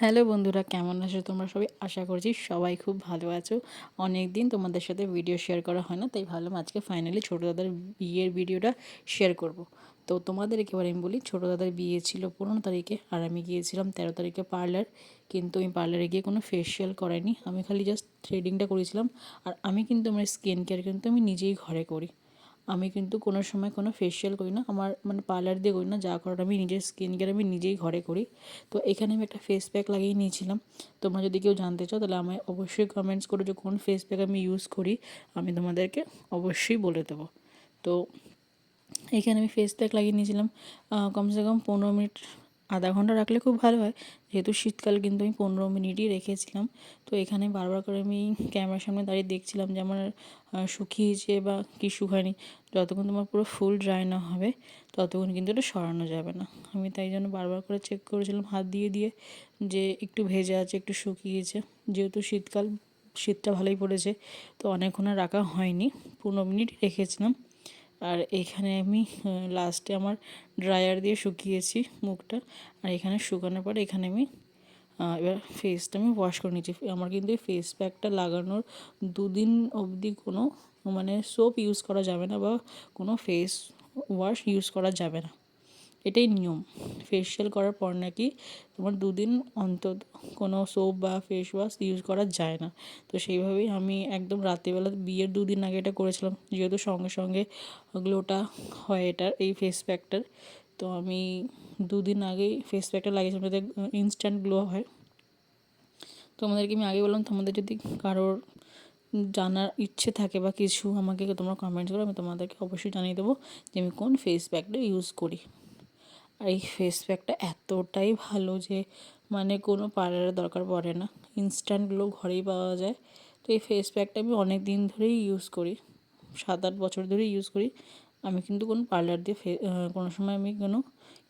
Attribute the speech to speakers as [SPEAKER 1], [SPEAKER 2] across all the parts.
[SPEAKER 1] Hello বন্ধুরা, কেমন আছো তোমরা সবাই? আশা করছি সবাই খুব ভালো আছো। অনেক দিন তোমাদের সাথে ভিডিও শেয়ার করা হয় না, তাই ভাবলাম আজকে ফাইনালি ছোটো দাদার বিয়ের ভিডিওটা শেয়ার করব। তো তোমাদের একেবারে আমি বলি, ছোটো দাদার বিয়ে ছিল পনেরো তারিখে আর আমি গিয়েছিলাম তেরো তারিখে পার্লার কিন্তু আমি পার্লারে গিয়ে কোনো ফেসিয়াল করাইনি। আমি খালি জাস্ট থ্রেডিংটা করেছিলাম আর আমি কিন্তু আমার স্কিন কেয়ার কিন্তু আমি নিজেই ঘরে করি। আমি কিন্তু কোনো সময় কোনো ফেশিয়াল করি না। আমার মানে পার্লার দিয়ে করি না, যা করার আমি নিজের স্কিন কেয়ার আমি নিজেই ঘরে করি। তো এখানে আমি একটা ফেস প্যাক লাগিয়ে নিয়েছিলাম। তোমরা যদি কেউ জানতে চাও, তাহলে আমায় অবশ্যই কমেন্টস করো যে কোন ফেস প্যাক আমি ইউজ করি, আমি তোমাদেরকে অবশ্যই বলে দেবো। তো এখানে আমি ফেস প্যাক লাগিয়ে নিয়েছিলাম। কমসে কম পনেরো মিনিট আধা ঘণ্টা রাখলে খুব ভালো হয়। যেহেতু শীতকাল কিন্তু আমি পনেরো মিনিটই রেখেছিলাম। তো এখানে বারবার করে আমি ক্যামেরার সামনে দাঁড়িয়ে দেখছিলাম যে আমার শুকিয়েছে বা কি শুকায়নি। যতক্ষণ তোমার পুরো ফুল ড্রাই না হবে, ততক্ষণ কিন্তু এটা সরানো যাবে না। আমি তাই জন্য বারবার করে চেক করেছিলাম, হাত দিয়ে দিয়ে যে একটু ভেজে আছে, একটু শুকিয়েছে। যেহেতু শীতকাল, শীতটা ভালোই পড়েছে, তো অনেকক্ষণ রাখা হয়নি। পনেরো মিনিট রেখেছিলাম। আর এখানে আমি লাস্টে আমার ড্রায়ার দিয়ে শুকিয়েছি মুখটা। আর এখানে শুকানোর পর এখানে আমি এবার ফেসটা আমি ওয়াশ করে নিয়েছি। আমার কিন্তু এই ফেস প্যাকটা লাগানোর দুদিন অবধি কোনো মানে সোপ ইউজ করা যাবে না বা কোনো ফেস ওয়াশ ইউজ করা যাবে না। এটাই নিয়ম। ফেসিয়াল করার পর নাকি তোমার দুদিন অন্তত কোনো সোপ বা ফেস ওয়াশ ইউজ করা যায় না। তো সেইভাবেই আমি একদম রাত্রিবেলা বিয়ের দুদিন আগে এটা করেছিলাম। যেহেতু সঙ্গে সঙ্গে গ্লোটা হয় এটার, এই ফেস প্যাকটার তো আমি দুদিন আগেই ফেস প্যাকটা লাগিয়েছিলাম যাতে ইনস্ট্যান্ট গ্লো হয়। তোমাদেরকে আমি আগে বললাম, তোমাদের যদি কারোর জানার ইচ্ছে থাকে বা কিছু আমাকে তোমরা কমেন্টস করো, আমি তোমাদেরকে অবশ্যই জানিয়ে দেবো যে আমি কোন ফেস প্যাকটা ইউজ করি। আর এই ফেস প্যাকটা এতটাই ভালো যে মানে কোনো পার্লারের দরকার পড়ে না। ইনস্ট্যান্ট গ্লো ঘরেই পাওয়া যায়। তো এই ফেস প্যাকটা আমি অনেক দিন ধরেই ইউজ করি। সাত আট বছর ধরেই ইউজ করি। আমি কিন্তু কোনো পার্লার দিয়ে ফে কোনো সময় আমি কোনো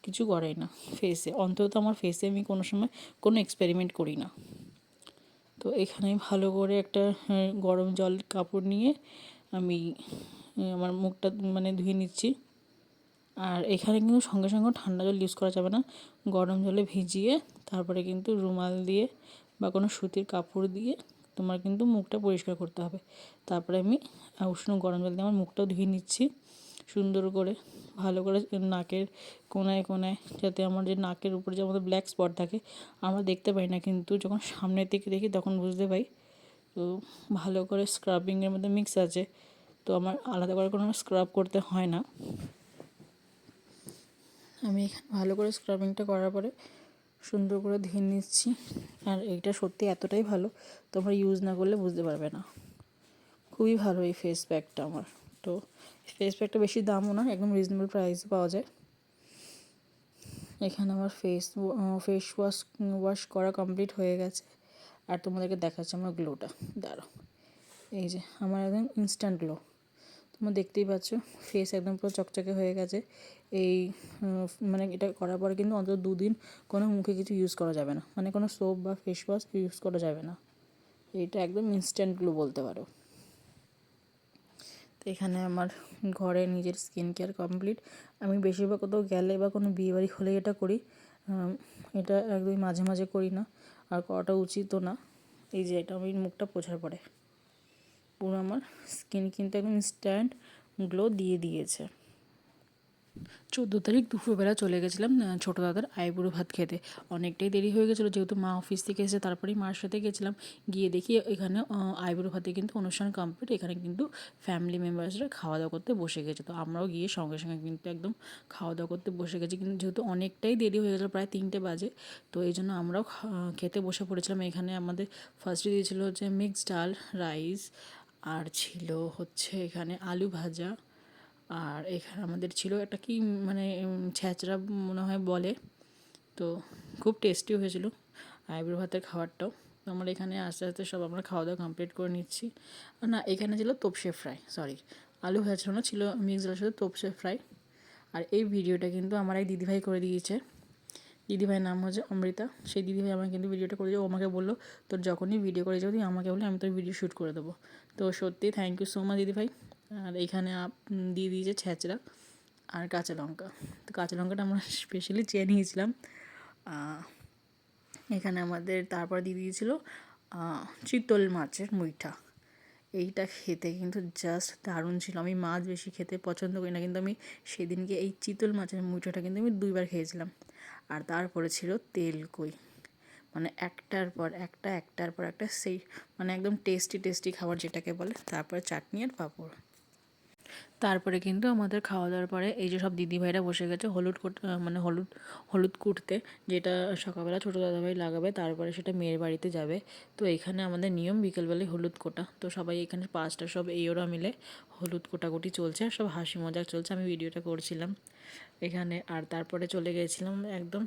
[SPEAKER 1] কিছু করাই না ফেসে অন্তত আমার ফেসে আমি কোনো সময় কোনো এক্সপেরিমেন্ট করি না। তো এখানে ভালো করে একটা গরম জল কাপড় নিয়ে আমি আমার মুখটা মানে ধুয়ে নিচ্ছি। আর এখানে কিন্তু সঙ্গে সঙ্গে ঠান্ডা জল ইউজ করা যাবে না। গরম জলে ভিজিয়ে তারপরে কিন্তু রুমাল দিয়ে বা কোনো সুতির কাপড় দিয়ে তোমার কিন্তু মুখটা পরিষ্কার করতে হবে। তারপরে আমি উষ্ণ গরম জল দিয়ে আমার মুখটাও ধুয়ে নিচ্ছি। সুন্দর করে, ভালো করে নাকের কোনায় কোনায় যাতে আমার যে নাকের উপরে যে আমাদের ব্ল্যাক স্পট থাকে, আমরা দেখতে পাই না। কিন্তু যখন সামনের দিকে দেখি তখন বুঝতে পাই। তো ভালো করে স্ক্রাবিংয়ের মধ্যে মিক্স আছে। তো আমার আলাদা করে কোনো স্ক্রাব করতে হয় না। আমি এখানে ভালো করে স্ক্রাবিংটা করার পরে সুন্দর করে ধুয়ে নিচ্ছি। আর এইটা সত্যি এতটাই ভালো, তোমরা ইউজ না করলে বুঝতে পারবে না। খুবই ভালো এই ফেস প্যাকটা আমার। তো ফেস প্যাকটা বেশি দামও না, একদম রিজনেবল প্রাইসে পাওয়া যায়। এখানে আমার ফেস ফেস ওয়াশ ওয়াশ করা কমপ্লিট হয়ে গেছে। আর তোমাদেরকে দেখাচ্ছে আমার গ্লোটা দাঁড়ো এই যে, আমার একদম ইনস্ট্যান্ট গ্লো তোমরা দেখতেই পাচ্ছ ফেস একদম পুরো চকচকে হয়ে গেছে। এই মানে এটা করার পরে কিন্তু অন্তত দুদিন কোনো মুখে কিছু ইউজ করা যাবে না। মানে কোনো সোপ বা ফেস ওয়াশ ইউজ করা যাবে না। এটা একদম ইনস্ট্যান্ট গ্লো বলতে পারো। তো এখানে আমার ঘরে নিজের স্কিন কেয়ার কমপ্লিট আমি বেশিরভাগ কোথাও গেলে বা কোনো বিয়েবাড়ি হলে এটা করি। এটা একদমই মাঝে মাঝে করি না। আর করাটা উচিতও না। এই যে এটা আমি মুখটা পোছার পরে। পুরো আমার স্কিন কিন্তু একদম ইনস্ট্যান্ট গ্লো দিয়ে দিয়েছে। চোদ্দ তারিখ দুপুরবেলা চলে গেছিলাম ছোটো দাদার আইবুড়ো ভাত খেতে। অনেকটাই দেরি হয়ে গেছিল, যেহেতু মা অফিস থেকে এসে তারপরেই মার সাথে গেছিলাম। গিয়ে দেখি এখানে আইবুড়ো ভাতে কিন্তু অনুষ্ঠান কমপ্লিট এখানে কিন্তু ফ্যামিলি মেম্বার্সরা খাওয়া দাওয়া করতে বসে গেছে। তো আমরাও গিয়ে সঙ্গে সঙ্গে কিন্তু একদম খাওয়া দাওয়া করতে বসে গেছি। কিন্তু যেহেতু অনেকটাই দেরি হয়ে গেছিল, প্রায় তিনটে বাজে, তো এই জন্য আমরাও খেতে বসে পড়েছিলাম। এখানে আমাদের ফার্স্টে দিয়েছিলো হচ্ছে মিক্সড ডাল রাইস আর ছিল হচ্ছে এখানে আলু ভাজা। আর এখানে আমাদের ছিল একটা কি মানে ছ্যাঁচড়া মনে হয় বলে। তো খুব টেস্টি হয়েছিল আইব্রো ভাতের খাবারটাও। তো আমরা এখানে আস্তে আস্তে সব আমরা খাওয়া দাওয়া কমপ্লিট করে নিচ্ছি। না, এখানে ছিল তোপসে ফ্রাই সরি আলু ভাজা ছিল মিক্সড ডালের সাথে তোপসে ফ্রাই আর এই ভিডিওটা কিন্তু আমার এক দিদিভাই করে দিয়েছে। দিদিভাইয়ের নাম হচ্ছে অমৃতা। সেই দিদিভাই আমাকে কিন্তু ভিডিওটা করে ও আমাকে বলল, তোর যখনই ভিডিও করে যাবি আমাকে বলে আমি তোর ভিডিও শ্যুট করে দেবো। তো সত্যি থ্যাংক ইউ সো মাচ দিদিভাই। আর এইখানে দিয়ে দিয়েছে ছ্যাঁচড়া আর কাঁচা লঙ্কা। তো কাঁচা লঙ্কাটা আমরা স্পেশালি চেয়ে নিয়েছিলাম। এখানে আমাদের তারপর দিয়ে দিয়েছিল চিতল মাছের মুইঠা। এইটা খেতে কিন্তু জাস্ট দারুণ ছিল। আমি মাছ বেশি খেতে পছন্দ করি না, কিন্তু আমি সেদিনকে এই চিতল মাছের মুইঠাটা কিন্তু আমি দুইবার খেয়েছিলাম। আর তারপরে ছিল তেল কই। মানে একটার পর একটা, একটার পর একটা, সেই মানে একদম টেস্টি টেস্টি খাবার যেটাকে বলে, তারপরে চাটনি আর পাঁপড়। তারপরে কিন্তু আমাদের খাওয়া দাওয়ার পরে এই যে সব দিদিভাইরা বসে গেছে হলুদ মানে হলুদ হলুদ কুটতে, যেটা সকালবেলা ছোটো দাদাভাই লাগাবে, তারপরে সেটা মেয়ের বাড়িতে যাবে। তো এখানে আমাদের নিয়ম, বিকেলবেলায় হলুদ কোটা। তো সবাই এখানে পাঁচটা, সব এই ওরা মিলে হলুদ কোটাকুটি চলছে, আর সব হাসি মজাক চলছে, আমি ভিডিওটা করছিলাম এখানে। আর তারপরে চলে গেছিলাম একদম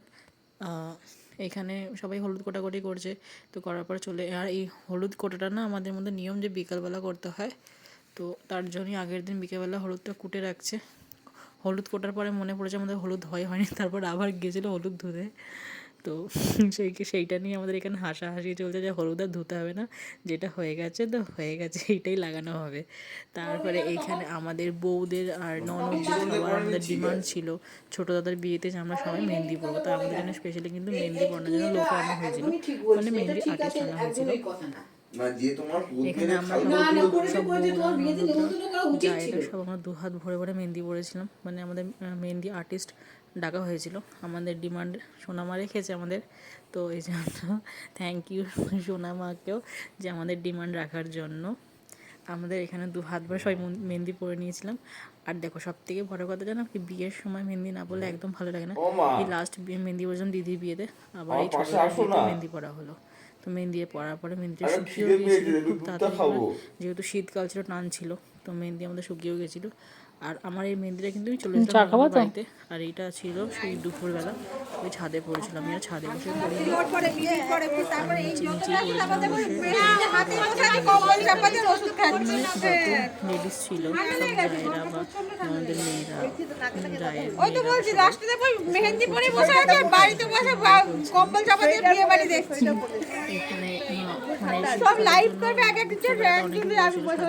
[SPEAKER 1] এখানে সবাই হলুদ কোটাকুটি করছে। তো করার পর চলে, আর এই হলুদ কোটাটা না আমাদের মধ্যে নিয়ম যে বিকালবেলা করতে হয় তো তার জন্যই আগের দিন বিকেলবেলা হলুদটা কুটে রাখছে। হলুদ কোটার পরে মনে পড়েছে আমাদের হলুদ হয়, হয়নি। তারপর আবার গেছিল হলুদ ধুতে। তো সেই সেইটা নিয়ে আমাদের এখানে হাসাহাসি চলছে যে হলুদ আর ধুতে হবে না। যেটা হয়ে গেছে তো হয়ে গেছে, এইটাই লাগানো হবে। তারপরে এইখানে আমাদের বউদের আর ননদদের সবার আমাদের ডিমান্ড ছিল। ছোটো দাদার বিয়েতে যে আমরা সবাই মেহেন্দি পরবো। তো আমাদের জন্য স্পেশালি কিন্তু মেহেন্দি পরানোর জন্য লোক আনা হয়েছিল। মানে মেহেন্দি আর্টিস্ট আনা হয়েছিল।
[SPEAKER 2] না যে তোমার
[SPEAKER 1] এখানে আমরা সব দু হাত ভরে ভরে মেহেন্দি পরেছিলাম। মানে আমাদের মেহেন্দি আর্টিস্ট ডাকা হয়েছিল। আমাদের ডিমান্ড সোনামা রেখেছে আমাদের। তো এই জন্য থ্যাংক ইউ সোনামাকেও যে আমাদের ডিমান্ড রাখার জন্য। আমাদের এখানে দু হাত ভরে সবাই মেহেন্দি পরে নিয়েছিলাম। আর দেখো সব থেকে বড় কথা জানো কি? বিয়ের সময় মেহেন্দি না পরলে একদম ভালো লাগে না। এই লাস্ট বিয়ে মেহেন্দি পরেছিলাম দিদির বিয়েতে। আবার এই ছোট। মেহেন্দি পরা হলো। তো মেহেন্দি পরার পরে
[SPEAKER 2] মেহেন্দি
[SPEAKER 1] শুকিয়েও গিয়েছিল খুব তাড়াতাড়ি যেহেতু শীতকাল ছিল টান ছিল তো মেহেন্দি আমাদের শুকিয়েও গেছিল আর আমার এই মেহেন্দিটা কিন্তু আমি চলে যেতাম বাড়িতে। আর এইটা ছিল সেই দুপুরবেলা। ওই ছাদে পড়েছিলাম আমি আর ছাদে বসে লেডিস ছিল বা আমাদের মেয়েরা
[SPEAKER 3] ওই তো বলছি লাস্টে ওই মেহেন্দি পরে বসে আছে বাড়িতে বসে বা- কম্বল চাপা দিয়ে বিয়ে বাড়ি দেখছি।
[SPEAKER 1] এখানে
[SPEAKER 3] সব লাইভ করবে এক আমি বসে।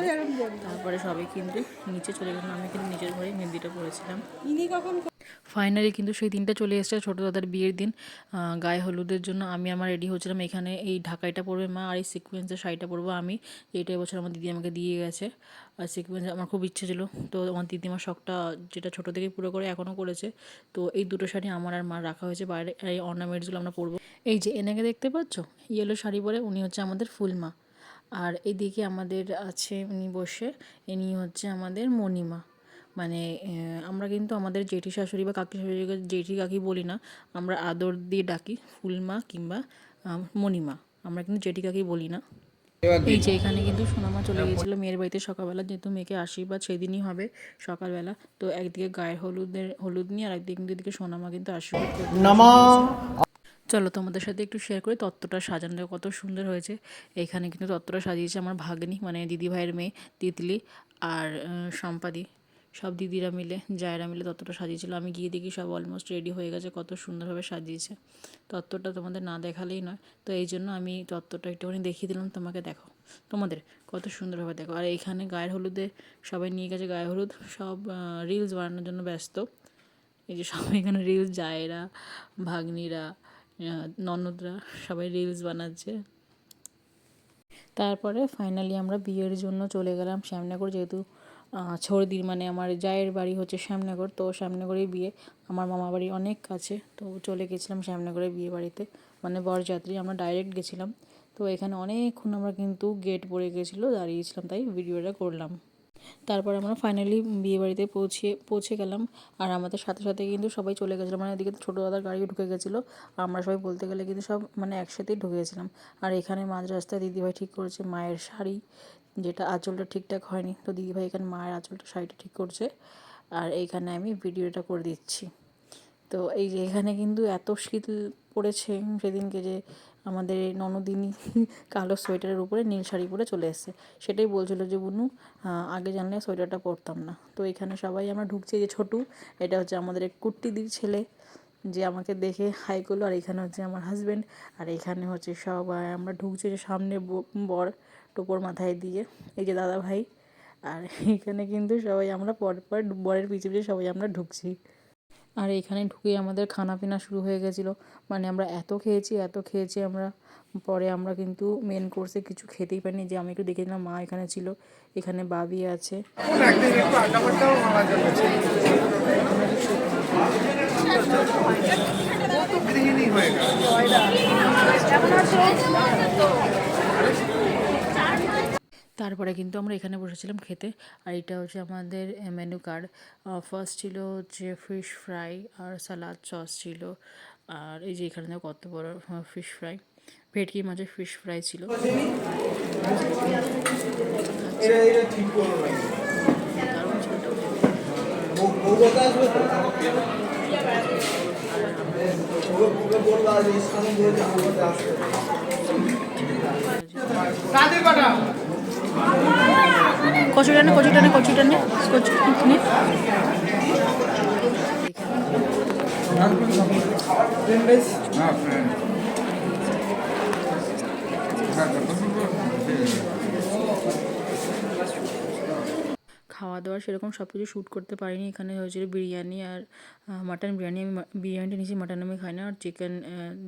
[SPEAKER 1] তারপরে সবাই কিন্তু নিচে চলে গেলাম আমি কিন্তু নিজের ঘরে মেহেন্দিটা পরেছিলাম
[SPEAKER 3] ইনি কখন
[SPEAKER 1] ফাইনালি কিন্তু সেই দিনটা চলে এসেছে, ছোটো দাদার বিয়ের দিন। গায়ে হলুদের জন্য আমি আমার রেডি হচ্ছিলাম এখানে এই ঢাকাইটা পরবে মা আর এই সিকোয়েন্সের শাড়িটা পরবো আমি। যেটা এবছর আমার দিদি আমাকে দিয়ে গেছে। আর সিকোয়েন্স আমার খুব ইচ্ছে ছিল। তো আমার দিদিমার শখটা যেটা ছোটো থেকে পুরো করে, এখনও করেছে। তো এই দুটো শাড়ি আমার আর মার রাখা হয়েছে। বাইরে এই অর্নামেন্টসগুলো আমরা পরবো। এই যে এনাকে দেখতে পাচ্ছ? ইয়েলো শাড়ি পরে উনি হচ্ছে আমাদের ফুলমা আর এদিকে আমাদের আছে উনি বসে, ইনি হচ্ছে আমাদের মণিমা। মানে আমরা কিন্তু আমাদের জেঠি শাশুড়ি বা কাকি শাশুড়িকে জেঠি কাকি বলি না আমরা আদর দিয়ে ডাকি ফুলমা কিংবা মণিমা আমরা কিন্তু জেঠি কাকি বলি না। এই যে এখানে কিন্তু সোনামা চলে গিয়েছিল মেয়ের বাড়িতে সকালবেলা যেহেতু মেয়েকে আশীর্বাদ সেদিনই হবে সকালবেলা তো একদিকে গায়ের হলুদের হলুদ নিয়ে আর একদিকে কিন্তু এদিকে সোনামা কিন্তু আশীর্বাদ চলো তোমাদের সাথে একটু শেয়ার করি তত্ত্বটা সাজানো কত সুন্দর হয়েছে। এখানে কিন্তু তত্ত্বটা সাজিয়েছে আমার ভাগ্নি মানে দিদি ভাইয়ের মেয়ে তিতলি আর সম্পাদি। সব দিদিরা মিলে, জায়রা মিলে তত্ত্বটা সাজিয়েছিল। আমি গিয়ে দেখি সব অলমোস্ট রেডি হয়ে গেছে, কত সুন্দরভাবে সাজিয়েছে। তত্ত্বটা তোমাদের না দেখালেই নয়। তো এই জন্য আমি তত্ত্বটা একটুখানি দেখিয়ে দিলাম, তোমাকে দেখো। তোমাদের কত সুন্দরভাবে দেখো। আর এইখানে গায়ের হলুদে সবাই নিয়ে গেছে গায়ে হলুদ। সব রিলস বানানোর জন্য ব্যস্ত। এই যে সবাই এখানে রিলস জায়েরা, ভাগ্নিরা ননদরা সবাই রিলস বানাচ্ছে। তারপরে ফাইনালি আমরা বিয়ের জন্য চলে গেলাম শ্যামনগর, যেহেতু আহ, ছর্দির মানে আমার জায়ের বাড়ি হচ্ছে শ্যামনগর তো শ্যামনগরেই বিয়ে। আমার মামা বাড়ি অনেক কাছে তো চলে গেছিলাম শ্যামনগরের বিয়ে বাড়িতে। মানে বরযাত্রী আমরা ডাইরেক্ট গেছিলাম। তো এখানে অনেকক্ষণ আমরা কিন্তু গেট পড়ে গেছিল দাঁড়িয়েছিলাম তাই ভিডিওটা করলাম। তারপর আমরা ফাইনালি বিয়ে বাড়িতে পৌঁছে পৌঁছে গেলাম। আর আমাদের সাথে সাথে কিন্তু সবাই চলে গেছিল। মানে এদিকে তো ছোটো দাদার গাড়িও ঢুকে গেছিল। আমরা সবাই বলতে গেলে কিন্তু সব মানে একসাথেই ঢুকে গেছিলাম। আর এখানে মাঝ রাস্তায় দিদিভাই ঠিক করেছে মায়ের শাড়ি। যেটা আঁচলটা ঠিকঠাক হয়নি। তো দিদিভাই এখানে মায়ের আঁচলটা শাড়িটা ঠিক করছে। আর এইখানে আমি ভিডিওটা করে দিচ্ছি। তো এই যে এখানে কিন্তু এত শীত পড়েছে সেদিনকে যে আমাদের ননদিনী কালো সোয়েটারের উপরে, নীল শাড়ি পরে চলে এসেছে। সেটাই বলছিল যে, বুনু আগে জানলে সোয়েটারটা পরতাম না। তো এখানে সবাই আমরা ঢুকছি যে ছোটু, এটা হচ্ছে আমাদের কুট্টিদির ছেলে যে আমাকে দেখে হাই করল। আর এখানে হচ্ছে আমার হাজব্যান্ড আর এখানে হচ্ছে সবাই আমরা ঢুকছি যে সামনে বর। টোপর মাথায় দিয়ে, এই যে দাদা ভাই আর এখানে কিন্তু সবাই আমরা পর পর বরের পিছু পিছু সবাই আমরা ঢুকছি। আর এখানে ঢুকেই আমাদের খানা পিনা শুরু হয়ে গেছিল। মানে আমরা এত খেয়েছি এত খেয়েছি আমরা। পরে আমরা কিন্তু মেন কোর্সে কিছু খেতেই পারিনি। যে আমি একটু দেখেছিলাম মা এখানে ছিল। এখানে বাবি আছে।
[SPEAKER 4] একদিন একটু আড্ডা ফাড্ডাও মারার জন্য ছিল। ও তো গৃহিণী হয়ে গেল
[SPEAKER 1] তারপরে কিন্তু আমরা এখানে বসেছিলাম খেতে। আর এটা হচ্ছে আমাদের মেনু কার্ড ফার্স্ট ছিল হচ্ছে ফিশ ফ্রাই আর সালাদ সস ছিল। আর এই যে এখানে কত বড় ফিশ ফ্রাই ভেটকি মাছের ফিশ ফ্রাই ছিল। দারুণ ছিল
[SPEAKER 4] কাদের
[SPEAKER 1] কচুরি টানে কচু টানে কচু টানে কচু নে। খাওয়া দাওয়া সেরকম সব কিছু শ্যুট করতে পারিনি। এখানে হয়েছিল বিরিয়ানি আর মাটন বিরিয়ানি। আমি বিরিয়ানিটা নিয়েছি মাটন আমি খাই না আর চিকেন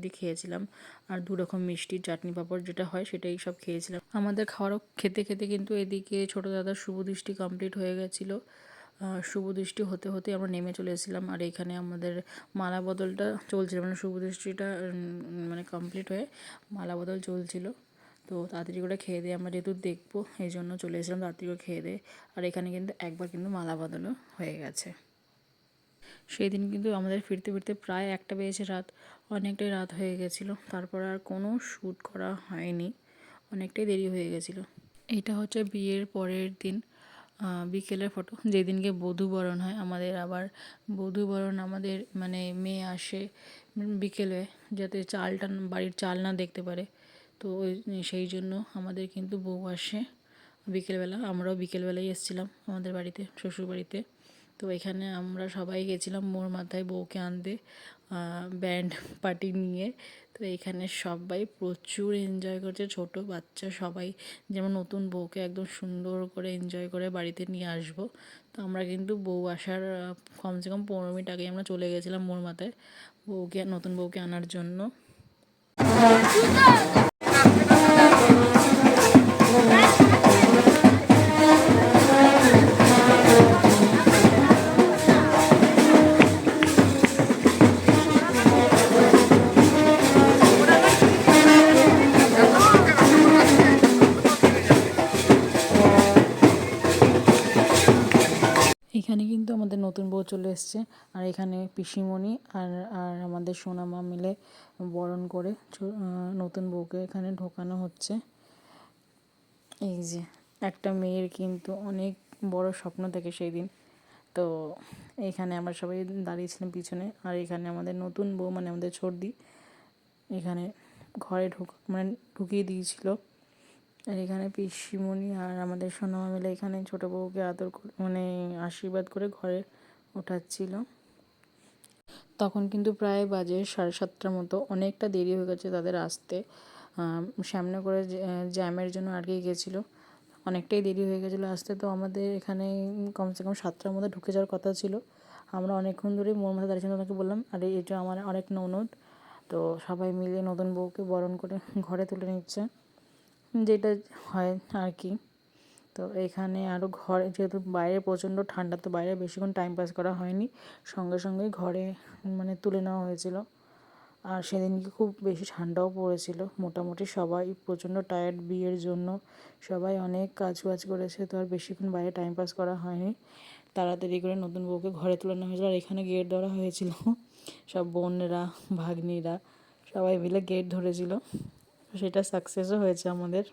[SPEAKER 1] দিয়ে খেয়েছিলাম। আর দু রকম মিষ্টি চাটনি পাঁপড় যেটা হয় সেটাই সব খেয়েছিলাম। আমাদের খাওয়ারও খেতে খেতে কিন্তু এদিকে ছোটো দাদার শুভ দৃষ্টি কমপ্লিট হয়ে গেছিল। আহ, শুভ দৃষ্টি হতে হতে আমরা নেমে চলে এসেছিলাম আর এখানে আমাদের মালা বদলটা চলছিল। মানে শুভ দৃষ্টিটা মানে কমপ্লিট হয়ে মালা বদল চলছিল। তো তাড়াতাড়ি করে খেয়ে দিয়ে আমরা যেহেতু দেখব, এই জন্য চলে এসেছিলাম তাড়াতাড়ি করে খেয়ে দিয়ে। আর এখানে কিন্তু একবার কিন্তু মালা বদলও হয়ে গেছে। সেই দিন কিন্তু আমাদের ফিরতে ফিরতে প্রায় একটা বেজেছে রাত, অনেকটাই রাত হয়ে গেছিল। তারপর আর কোনো শ্যুট করা হয়নি, অনেকটাই দেরি হয়ে গেছিল। এইটা হচ্ছে বিয়ের পরের দিন বিকেলের ফটো যেদিনকে বধূ বরণ হয়, আমাদের আবার বধূ বরণ আমাদের মানে মেয়ে আসে বিকেলে, যাতে চালটা বাড়ির চাল না দেখতে পারে। তো সেই জন্য আমাদের কিন্তু বউ আসে বিকেলবেলা। আমরাও বিকেলবেলায় এসেছিলাম আমাদের বাড়িতে শ্বশুর বাড়িতে তো এখানে আমরা সবাই গেছিলাম মোর মাথায় বউকে আনতে ব্যান্ড পার্টি নিয়ে। তো এখানে সবাই প্রচুর এনজয় করছে, ছোট বাচ্চা সবাই। যেমন নতুন বউকে একদম সুন্দর করে এনজয় করে বাড়িতে নিয়ে আসব। তো আমরা কিন্তু বউ আসার, কমসে কম পনেরো মিনিট আগে আমরা চলে গেছিলাম মোর মাথায় বউকে, নতুন বউকে আনার জন্য। এখানে কিন্তু আমাদের নতুন বউ চলে এসছে। আর এখানে পিসিমণি আর আর আমাদের সোনামা মিলে বরণ করে নতুন বউকে এখানে ঢোকানো হচ্ছে। এই যে, একটা মেয়ের কিন্তু অনেক বড় স্বপ্ন থাকে সেই দিন তো এখানে আমরা সবাই দাঁড়িয়েছিলাম পিছনে। আর এখানে আমাদের নতুন বউ মানে আমাদের ছর্দি এখানে ঘরে ঢুক মানে ঢুকিয়ে দিয়েছিল। আর এখানে পিসিমণি আর আমাদের সোনামা মিলে এখানে ছোটো বউকে আদর করে মানে আশীর্বাদ করে ঘরে ওঠাচ্ছিল। তখন কিন্তু প্রায় বাজে সাড়ে সাতটার মতো, অনেকটা দেরি হয়ে গেছে তাদের আসতে। সামনে করে জ্যামের জন্য আটকে গেছিল। অনেকটাই দেরি হয়ে গেছিল আসতে, তো আমাদের এখানে কমসে কম সাতটার মধ্যে ঢুকে যাওয়ার কথা ছিল। আমরা অনেকক্ষণ ধরেই মোর মাথা দাঁড়িয়েছিলাম ওনাকে বললাম, আরে এটা আমার অনেক ননদ। তো সবাই মিলে নতুন বউকে বরণ করে ঘরে তুলে নিচ্ছে। যেটা হয় আর কি তো এখানে আরও ঘরে, যেহেতু বাইরে প্রচণ্ড ঠান্ডা, তো বাইরে বেশিক্ষণ টাইম পাস করা হয়নি। সঙ্গে সঙ্গে ঘরে মানে তুলে নেওয়া হয়েছিল। আর সেদিনকে খুব বেশি ঠান্ডাও পড়েছিল। মোটামুটি সবাই প্রচণ্ড টায়ার্ড বিয়ের জন্য। সবাই অনেক কাজ বাজ করেছে, তো আর বেশিক্ষণ বাইরে টাইম পাস করা হয়নি। তাড়াতাড়ি করে নতুন বউকে ঘরে তুলে নেওয়া হয়েছিল। আর এখানে গেট ধরা হয়েছিল। সব বোনরা, ভাগ্নিরা, সবাই মিলে গেট ধরেছিল। সেটা সাকসেসও হয়েছে আমাদের।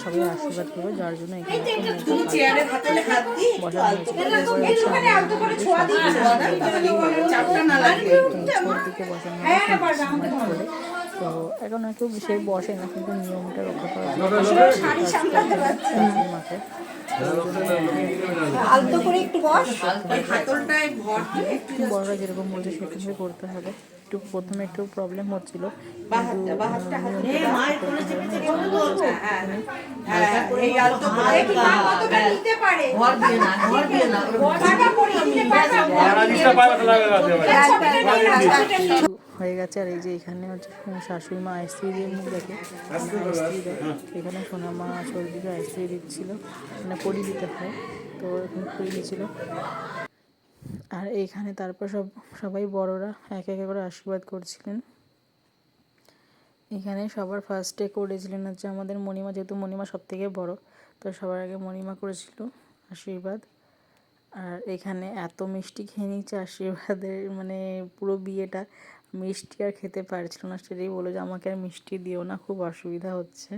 [SPEAKER 1] সবাই আশীর্বাদ করবে যার জন্য
[SPEAKER 3] হাতে হাত দিয়ে
[SPEAKER 1] বসানো তো এখন একটু সে বসে না কিন্তু নিয়মটা রক্ষা করা
[SPEAKER 3] আলতো একটু বস। একটু
[SPEAKER 1] বড়রা যেরকম বলছে সেরকম করতে হবে। একটু প্রথমে একটু প্রবলেম হচ্ছিল
[SPEAKER 3] বাহাতটা হ্যাঁ পড়ে
[SPEAKER 1] গেছে। আর এই যে এখানে হচ্ছে শাশুড়ি মা আইসক্রি দিয়ে মুখ দেখে। এখানে সোনা মা সর্দিকে আইসক্রি দিচ্ছিল। মানে পরি দিতে হয়। তো এখন পরি দিচ্ছিল আর এইখানে তারপর সব, সবাই বড়রা এক এক করে আশীর্বাদ করছিলেন। এখানে সবার ফার্স্টে করেছিলেন হচ্ছে আমাদের মণিমা, যেহেতু মণিমা সব থেকে বড়, তো সবার আগে মণিমা করেছিল আশীর্বাদ। আর এখানে এত মিষ্টি খেয়ে নিচ্ছে আশীর্বাদের মানে পুরো বিয়েটা। মিষ্টি আর খেতে পারছিল না, সেটাই বলো যে, আমাকে আর মিষ্টি দিও না, খুব অসুবিধা হচ্ছে।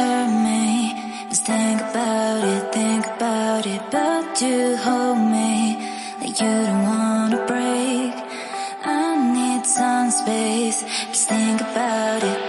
[SPEAKER 5] Hurt me. Just think about it, think about it. But you hold me like you don't wanna break. I need some space. Just think about it,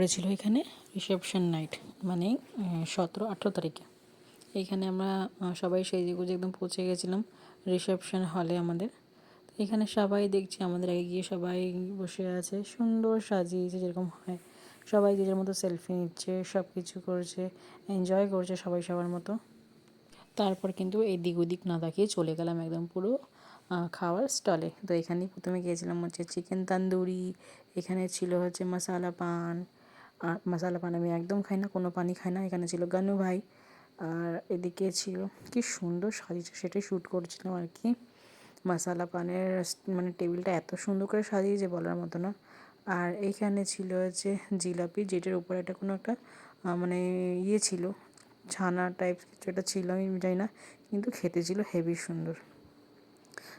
[SPEAKER 1] তারপরে ছিল এখানে রিসেপশন নাইট মানে সতেরো, আঠেরো তারিখে। এইখানে আমরা সবাই সেই গুজে একদম পৌঁছে গেছিলাম রিসেপশন হলে আমাদের। এখানে সবাই দেখছি, আমাদের আগে গিয়ে সবাই বসে আছে, সুন্দর সাজিয়েছে, যেরকম হয়। সবাই যার মতো সেলফি নিচ্ছে সব কিছু করছে, এনজয় করছে সবাই সবার মতো। তারপর কিন্তু এই দিক ওদিক না তাকিয়ে চলে গেলাম একদম পুরো খাওয়ার স্টলে। তো এখানেই প্রথমে গিয়েছিলাম হচ্ছে চিকেন তান্দুরি, এখানে ছিল হচ্ছে মশালা পান আর মশালা পান আমি একদম খাই না, কোনো পানি খাই না। এখানে ছিল গানু ভাই আর এদিকে ছিল, কি সুন্দর সাজিয়েছে, সেটাই শ্যুট করছিলাম আর কি। মশালা পানের মানে টেবিলটা এত সুন্দর করে সাজিয়েছে বলার মতো না। আর এইখানে ছিল হচ্ছে জিলাপি, যেটার উপরে একটা কোনো একটা মানে ইয়ে ছিল, ছানা টাইপ কিছু একটা ছিল, আমি জানি না, কিন্তু খেতে ছিল হেভি সুন্দর।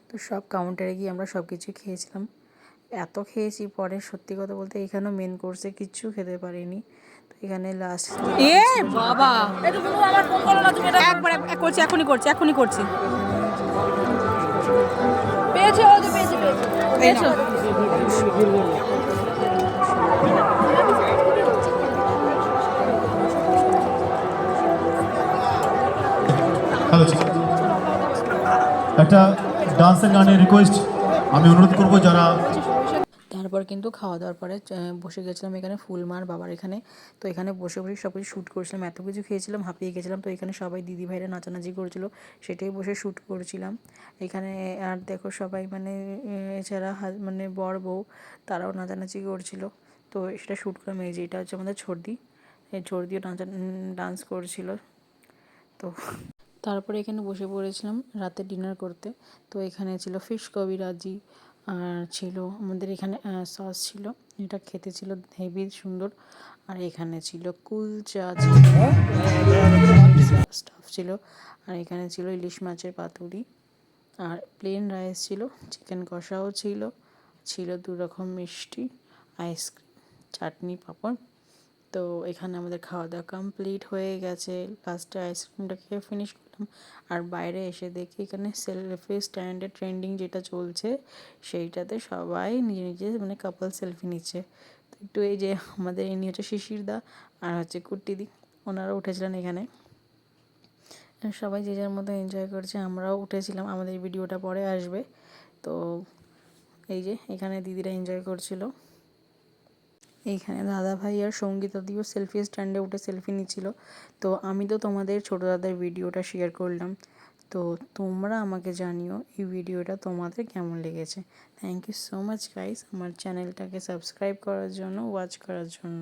[SPEAKER 1] তো সব কাউন্টারে গিয়ে আমরা সব কিছু খেয়েছিলাম। এত খেয়েছি পরে সত্যি কথা বলতে এখানেও মেন কোর্সে কিচ্ছু খেতে পারিনি। তো এখানে লাস্ট
[SPEAKER 6] এ বাবা। একবার করছি এখনই করছি এখনই করছি। পেয়েছে ও পেয়েছে পেয়েছে।
[SPEAKER 7] একটা ডান্সের গানের রিকোয়েস্ট আমি অনুরোধ করব যারা
[SPEAKER 1] তারপর কিন্তু খাওয়া দাওয়ার পরে বসে গেছিলাম এখানে ফুলমার বাবার এখানে। তো এখানে বসে বসে সব কিছু শ্যুট করছিলাম, এত কিছু খেয়েছিলাম, হাঁপিয়ে গেছিলাম। তো এখানে সবাই দিদি ভাইরা নাচানাচি করছিল, সেটাই বসে শ্যুট করছিলাম। এখানে, আর দেখো সবাই মানে এছাড়া মানে বর বউ, তারাও নাচানাচি করছিল। তো সেটা শ্যুট করলাম, এই যে এটা হচ্ছে আমাদের ছর্দি। এই ছর্দিও নাচা ডান্স করছিল। তো তারপরে এখানে বসে পড়েছিলাম রাতে ডিনার করতে। তো এখানে ছিল ফিশ কবিরাজি আর ছিল আমাদের এখানে সস ছিল। এটা খেতে ছিল হেভি সুন্দর। আর এখানে ছিল কুলচা স্টাফ ছিল। আর এখানে ছিল ইলিশ মাছের পাতুরি। আর প্লেন রাইস ছিল চিকেন কষাও ছিল। ছিল দু রকম মিষ্টি আইসক্রিম চাটনি, পাঁপড়। তো এখানে আমাদের খাওয়া দাওয়া কমপ্লিট হয়ে গেছে। লাস্টে আইসক্রিমটা খেয়ে ফিনিশ করলাম। আর বাইরে এসে দেখি এখানে সেলফি স্ট্যান্ডে ট্রেন্ডিং যেটা চলছে, সেইটাতে সবাই নিজে নিজে মানে কাপল সেলফি নিচ্ছে। তো একটু এই যে আমাদের ইনি হচ্ছে শিশিরদা আর হচ্ছে কুট্টিদি ওনারা উঠেছিলেন এখানে। সবাই যে যার মতো এনজয় করছে, আমরাও উঠেছিলাম। আমাদের ভিডিওটা পরে আসবে। তো এই যে এখানে দিদিরা এনজয় করছিল। এইখানে দাদা ভাই আর সঙ্গীতা দিও সেলফি স্ট্যান্ডে উঠে সেলফি নিচ্ছিল। তো আমি তো তোমাদের ছোটো দাদার ভিডিওটা শেয়ার করলাম। তো তোমরা আমাকে জানিও এই ভিডিওটা তোমাদের কেমন লেগেছে। Thank you so much guys আমার চ্যানেলটাকে সাবস্ক্রাইব করার জন্য ওয়াচ করার জন্য।